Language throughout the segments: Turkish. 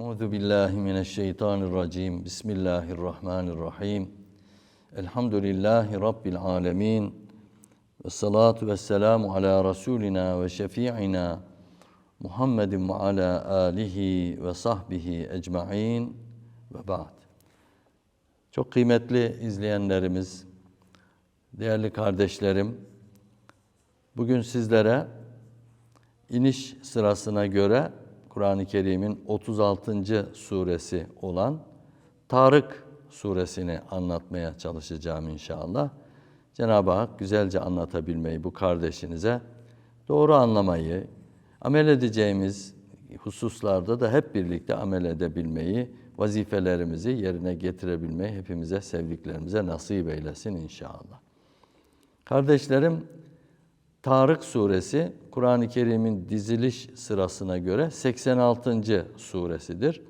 Euzu billahi mineşşeytanirracim. Bismillahirrahmanirrahim. Elhamdülillahi rabbil alamin. Ve salatu vesselamu ala rasulina ve şefi'ina Muhammedin ve ala alihi ve sahbihi ecmaîn ve ba'd. Çok kıymetli izleyenlerimiz, değerli kardeşlerim, bugün sizlere iniş sırasına göre Kur'an-ı Kerim'in 36. suresi olan Tarık suresini anlatmaya çalışacağım inşallah. Cenab-ı Hak güzelce anlatabilmeyi bu kardeşinize, doğru anlamayı, amel edeceğimiz hususlarda da hep birlikte amel edebilmeyi, vazifelerimizi yerine getirebilmeyi hepimize, sevdiklerimize nasip eylesin inşallah. Kardeşlerim, Tarık suresi Kur'an-ı Kerim'in diziliş sırasına göre 86. suresidir.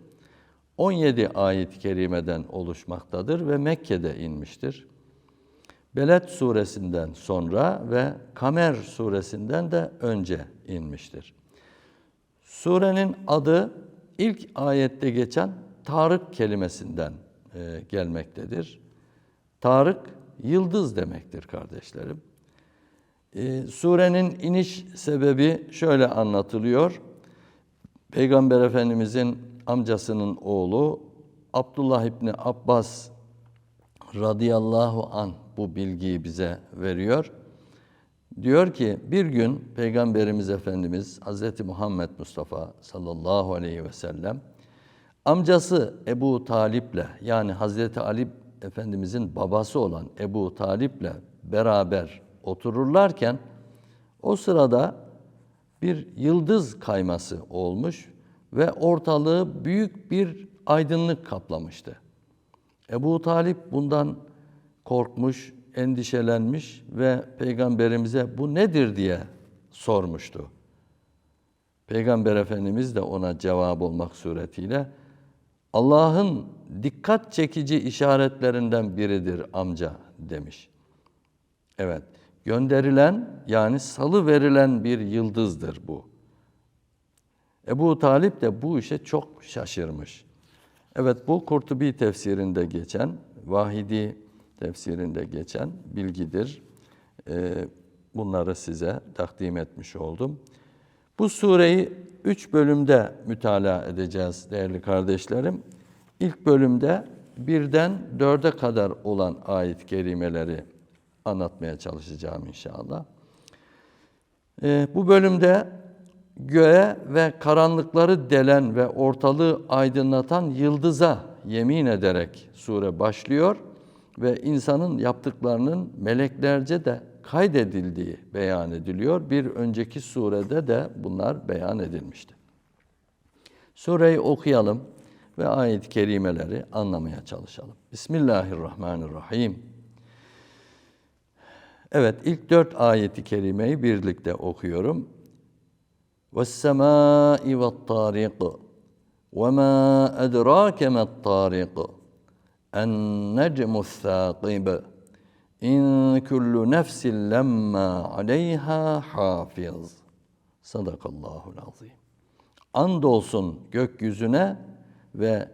17 ayet-i kerimeden oluşmaktadır ve Mekke'de inmiştir. Beled suresinden sonra ve Kamer suresinden de önce inmiştir. Surenin adı ilk ayette geçen Tarık kelimesinden e, gelmektedir. Tarık yıldız demektir kardeşlerim. E, surenin iniş sebebi şöyle anlatılıyor. Peygamber Efendimizin amcasının oğlu Abdullah İbni Abbas radıyallahu an bu bilgiyi bize veriyor. Diyor ki bir gün Peygamberimiz Efendimiz Hz. Muhammed Mustafa sallallahu aleyhi ve sellem amcası Ebu Talip'le yani Hazreti Ali Efendimizin babası olan Ebu Talip'le beraber otururlarken o sırada bir yıldız kayması olmuş ve ortalığı büyük bir aydınlık kaplamıştı. Ebu Talip bundan korkmuş, endişelenmiş ve peygamberimize bu nedir diye sormuştu. Peygamber Efendimiz de ona cevap olmak suretiyle Allah'ın dikkat çekici işaretlerinden biridir amca demiş. Evet, gönderilen yani salı verilen bir yıldızdır bu. Ebu Talip de bu işe çok şaşırmış. Evet bu Kurtubi tefsirinde geçen, Vahidi tefsirinde geçen bilgidir. Ee, bunları size takdim etmiş oldum. Bu sureyi üç bölümde mütalaa edeceğiz değerli kardeşlerim. İlk bölümde birden dörde kadar olan ayet-i kerimeleri anlatmaya çalışacağım inşallah. Ee, bu bölümde göğe ve karanlıkları delen ve ortalığı aydınlatan yıldıza yemin ederek sure başlıyor ve insanın yaptıklarının meleklerce de kaydedildiği beyan ediliyor. Bir önceki surede de bunlar beyan edilmişti. Sureyi okuyalım ve ayet-i kerimeleri anlamaya çalışalım. Bismillahirrahmanirrahim. Evet, ilk dört ayeti kerimeyi birlikte okuyorum. وَالسَّمَاءِ وَالطَّارِقِ وَمَا أَدْرَاكَ مَا الطَّارِقِ النَّجْمُ الثَّاقِبِ اِنْ كُلُّ نَفْسٍ لَمَّا عَلَيْهَا حَافِظ Sadakallahu azim. Andolsun gökyüzüne ve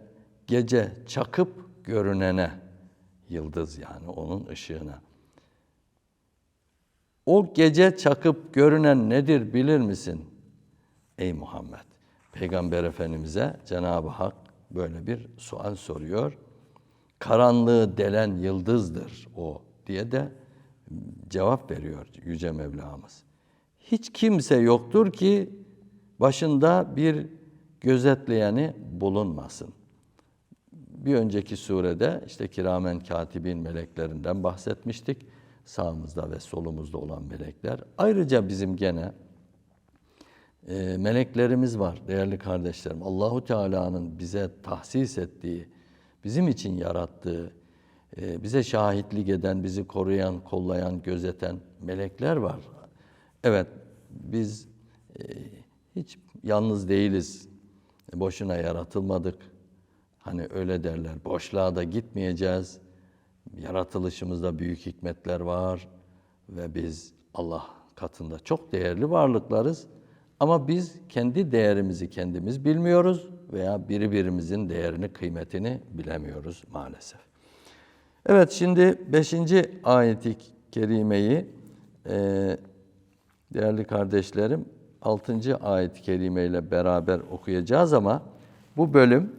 gece çakıp görünene, yıldız yani onun ışığına. O gece çakıp görünen nedir bilir misin? Ey Muhammed! Peygamber Efendimiz'e Cenab-ı Hak böyle bir sual soruyor. Karanlığı delen yıldızdır o diye de cevap veriyor Yüce Mevlamız. Hiç kimse yoktur ki başında bir gözetleyeni bulunmasın. Bir önceki surede işte kiramen katibin meleklerinden bahsetmiştik. Sağımızda ve solumuzda olan melekler. Ayrıca bizim gene e, meleklerimiz var değerli kardeşlerim. Allahu Teala'nın bize tahsis ettiği, bizim için yarattığı, e, bize şahitlik eden, bizi koruyan, kollayan, gözeten melekler var. Evet, biz e, hiç yalnız değiliz. Boşuna yaratılmadık. Hani öyle derler. Boşluğa da gitmeyeceğiz. Yaratılışımızda büyük hikmetler var ve biz Allah katında çok değerli varlıklarız. Ama biz kendi değerimizi kendimiz bilmiyoruz veya birbirimizin değerini, kıymetini bilemiyoruz maalesef. Evet şimdi 5. ayeti kerimeyi e, değerli kardeşlerim 6. ayet-i kerime ile beraber okuyacağız ama bu bölüm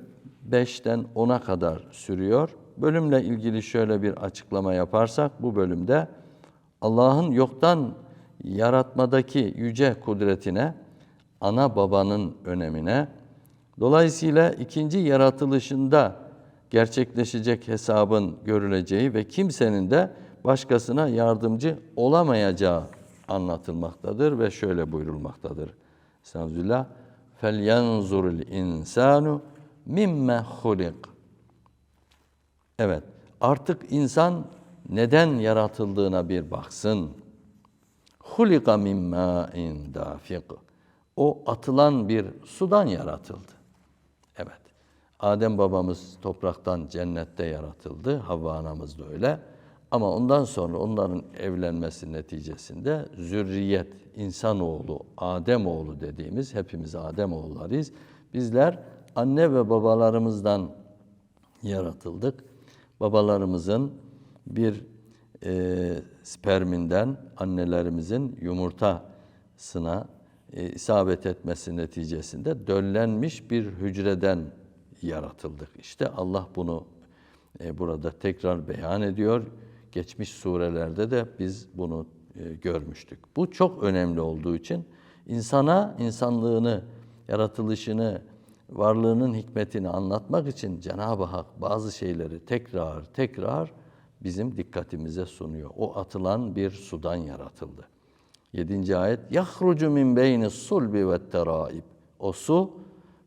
5'ten 10'a kadar sürüyor. Bölümle ilgili şöyle bir açıklama yaparsak bu bölümde Allah'ın yoktan yaratmadaki yüce kudretine, ana babanın önemine, dolayısıyla ikinci yaratılışında gerçekleşecek hesabın görüleceği ve kimsenin de başkasına yardımcı olamayacağı anlatılmaktadır ve şöyle buyurulmaktadır. Estağfirullah. فَلْيَنْظُرُ الْاِنْسَانُ mimme hulik. Evet, artık insan neden yaratıldığına bir baksın. Hulika min ma'in dafiq. O atılan bir sudan yaratıldı. Evet. Adem babamız topraktan cennette yaratıldı. Havva anamız da öyle. Ama ondan sonra onların evlenmesi neticesinde zürriyet, insanoğlu, Adem oğlu dediğimiz hepimiz Adem oğullarıyız. Bizler anne ve babalarımızdan yaratıldık. Babalarımızın bir e, sperminden annelerimizin yumurtasına e, isabet etmesi neticesinde döllenmiş bir hücreden yaratıldık. İşte Allah bunu e, burada tekrar beyan ediyor. Geçmiş surelerde de biz bunu e, görmüştük. Bu çok önemli olduğu için insana insanlığını, yaratılışını, varlığının hikmetini anlatmak için Cenab-ı Hak bazı şeyleri tekrar tekrar bizim dikkatimize sunuyor. O atılan bir sudan yaratıldı. 7. ayet yahrucu min beyni sulbi ve teraib. O su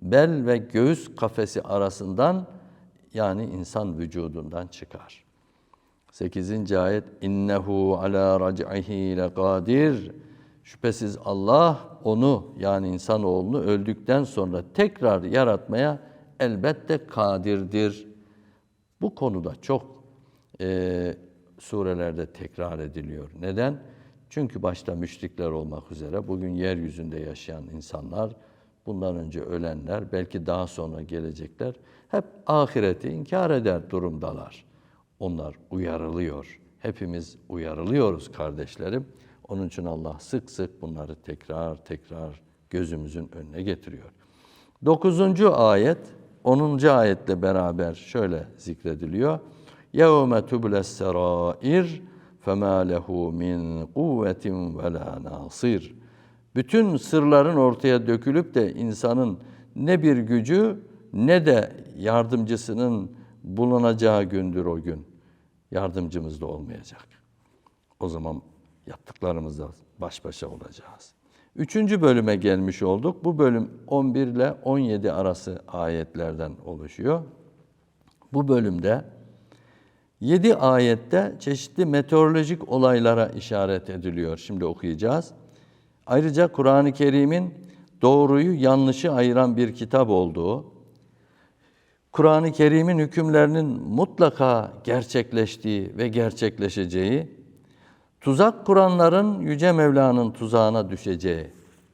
bel ve göğüs kafesi arasından yani insan vücudundan çıkar. 8. ayet innehu ala rac'ihi lekadir. Şüphesiz Allah onu yani insanoğlunu öldükten sonra tekrar yaratmaya elbette kadirdir. Bu konuda çok e, surelerde tekrar ediliyor. Neden? Çünkü başta müşrikler olmak üzere bugün yeryüzünde yaşayan insanlar, bundan önce ölenler, belki daha sonra gelecekler hep ahireti inkar eder durumdalar. Onlar uyarılıyor. Hepimiz uyarılıyoruz kardeşlerim. Onun için Allah sık sık bunları tekrar tekrar gözümüzün önüne getiriyor. Dokuzuncu ayet, onuncu ayetle beraber şöyle zikrediliyor. يَوْمَ تُبْلَ السَّرَائِرِ فَمَا لَهُ مِنْ قُوَّةٍ وَلَا نَاصِرٍ Bütün sırların ortaya dökülüp de insanın ne bir gücü ne de yardımcısının bulunacağı gündür o gün. Yardımcımız da olmayacak. O zaman yaptıklarımızla baş başa olacağız. Üçüncü bölüme gelmiş olduk. Bu bölüm 11 ile 17 arası ayetlerden oluşuyor. Bu bölümde 7 ayette çeşitli meteorolojik olaylara işaret ediliyor. Şimdi okuyacağız. Ayrıca Kur'an-ı Kerim'in doğruyu yanlışı ayıran bir kitap olduğu, Kur'an-ı Kerim'in hükümlerinin mutlaka gerçekleştiği ve gerçekleşeceği, tuzak kuranların Yüce Mevla'nın tuzağına düşeceği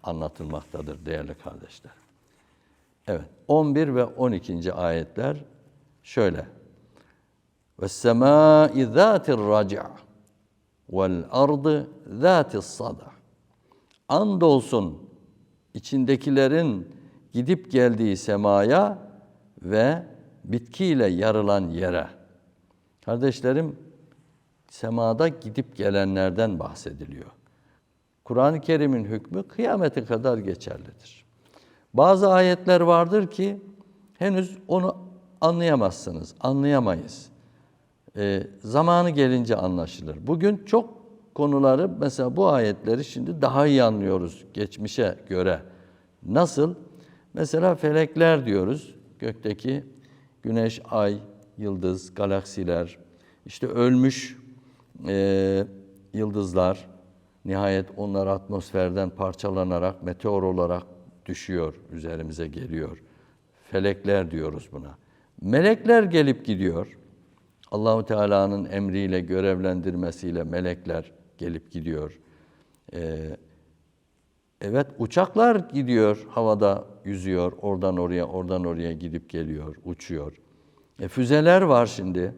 anlatılmaktadır değerli kardeşler. Evet 11 ve 12. ayetler şöyle. Ve semâi zâtir raci'a vel ardı zâtis sada. Andolsun içindekilerin gidip geldiği semaya ve bitkiyle yarılan yere. Kardeşlerim semada gidip gelenlerden bahsediliyor. Kur'an-ı Kerim'in hükmü kıyamete kadar geçerlidir. Bazı ayetler vardır ki henüz onu anlayamazsınız, anlayamayız. E, zamanı gelince anlaşılır. Bugün çok konuları mesela bu ayetleri şimdi daha iyi anlıyoruz geçmişe göre. Nasıl? Mesela felekler diyoruz. Gökteki güneş, ay, yıldız, galaksiler, işte ölmüş e, yıldızlar, nihayet onlar atmosferden parçalanarak meteor olarak düşüyor, üzerimize geliyor. Felekler diyoruz buna. Melekler gelip gidiyor. Allahu Teala'nın emriyle, görevlendirmesiyle melekler gelip gidiyor. Ee, evet, uçaklar gidiyor havada yüzüyor, oradan oraya, oradan oraya gidip geliyor, uçuyor. E füzeler var şimdi.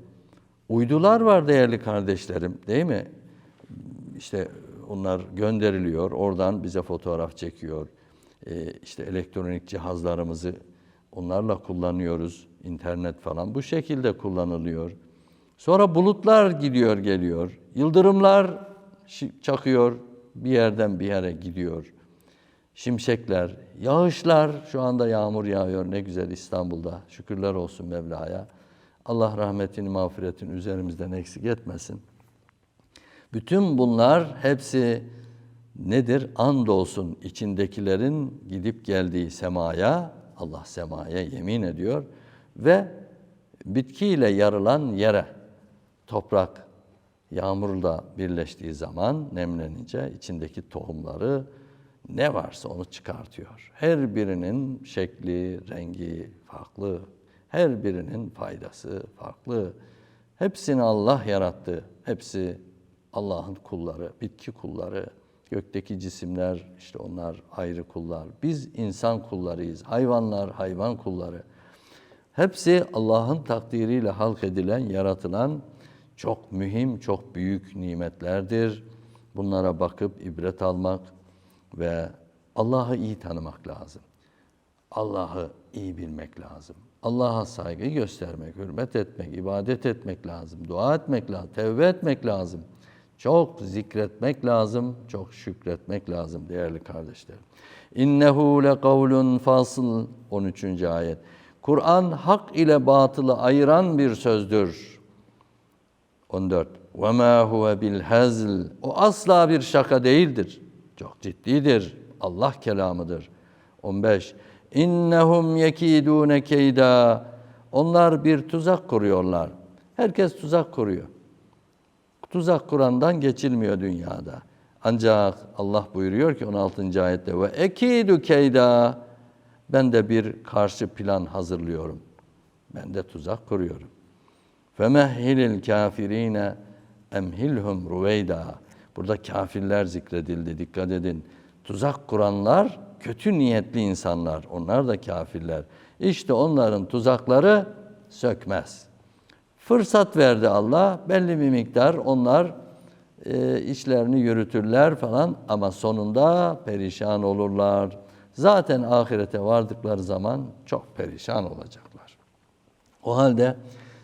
Uydular var değerli kardeşlerim, değil mi? İşte onlar gönderiliyor, oradan bize fotoğraf çekiyor. E, işte elektronik cihazlarımızı onlarla kullanıyoruz, internet falan bu şekilde kullanılıyor. Sonra bulutlar gidiyor geliyor, yıldırımlar çakıyor, bir yerden bir yere gidiyor. Şimşekler, yağışlar, şu anda yağmur yağıyor ne güzel İstanbul'da. Şükürler olsun Mevla'ya. Allah rahmetini, mağfiretini üzerimizden eksik etmesin. Bütün bunlar hepsi nedir? Andolsun içindekilerin gidip geldiği semaya, Allah semaya yemin ediyor ve bitkiyle yarılan yere, toprak yağmurla birleştiği zaman nemlenince içindeki tohumları ne varsa onu çıkartıyor. Her birinin şekli, rengi farklı. Her birinin faydası farklı. Hepsini Allah yarattı. Hepsi Allah'ın kulları, bitki kulları, gökteki cisimler işte onlar ayrı kullar. Biz insan kullarıyız. Hayvanlar hayvan kulları. Hepsi Allah'ın takdiriyle halk edilen, yaratılan çok mühim, çok büyük nimetlerdir. Bunlara bakıp ibret almak ve Allah'ı iyi tanımak lazım. Allah'ı iyi bilmek lazım. Allah'a saygı göstermek, hürmet etmek, ibadet etmek lazım. Dua etmek lazım, tevbe etmek lazım. Çok zikretmek lazım, çok şükretmek lazım değerli kardeşlerim. İnnehu le kavlun fasıl 13. ayet. Kur'an hak ile batılı ayıran bir sözdür. 14. Ve ma huve bil hazl. O asla bir şaka değildir. Çok ciddidir. Allah kelamıdır. 15. İnnehum yekidune keyda. Onlar bir tuzak kuruyorlar. Herkes tuzak kuruyor. Tuzak kurandan geçilmiyor dünyada. Ancak Allah buyuruyor ki 16. ayette ve ekidu keyda. Ben de bir karşı plan hazırlıyorum. Ben de tuzak kuruyorum. Femehhilil kafirine emhilhum ruveyda. Burada kafirler zikredildi. Dikkat edin. Tuzak kuranlar kötü niyetli insanlar. Onlar da kafirler. İşte onların tuzakları sökmez. Fırsat verdi Allah. Belli bir miktar onlar e, işlerini yürütürler falan ama sonunda perişan olurlar. Zaten ahirete vardıkları zaman çok perişan olacaklar. O halde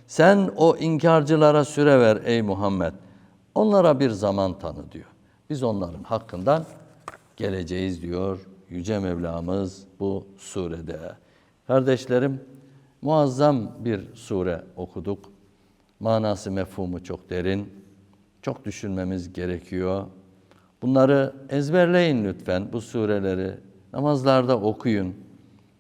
sen o inkarcılara süre ver ey Muhammed. Onlara bir zaman tanı diyor. Biz onların hakkından geleceğiz diyor Yüce Mevlamız bu surede. Kardeşlerim muazzam bir sure okuduk. Manası mefhumu çok derin. Çok düşünmemiz gerekiyor. Bunları ezberleyin lütfen bu sureleri. Namazlarda okuyun.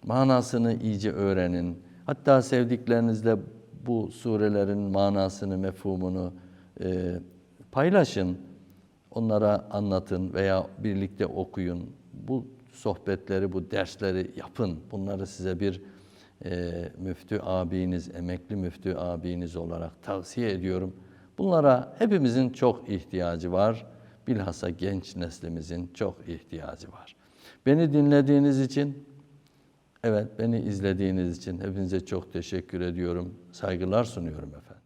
Manasını iyice öğrenin. Hatta sevdiklerinizle bu surelerin manasını, mefhumunu e, paylaşın. Onlara anlatın veya birlikte okuyun. Bu sohbetleri, bu dersleri yapın. Bunları size bir e, müftü abiniz, emekli müftü abiniz olarak tavsiye ediyorum. Bunlara hepimizin çok ihtiyacı var. Bilhassa genç neslimizin çok ihtiyacı var. Beni dinlediğiniz için, evet beni izlediğiniz için hepinize çok teşekkür ediyorum. Saygılar sunuyorum efendim.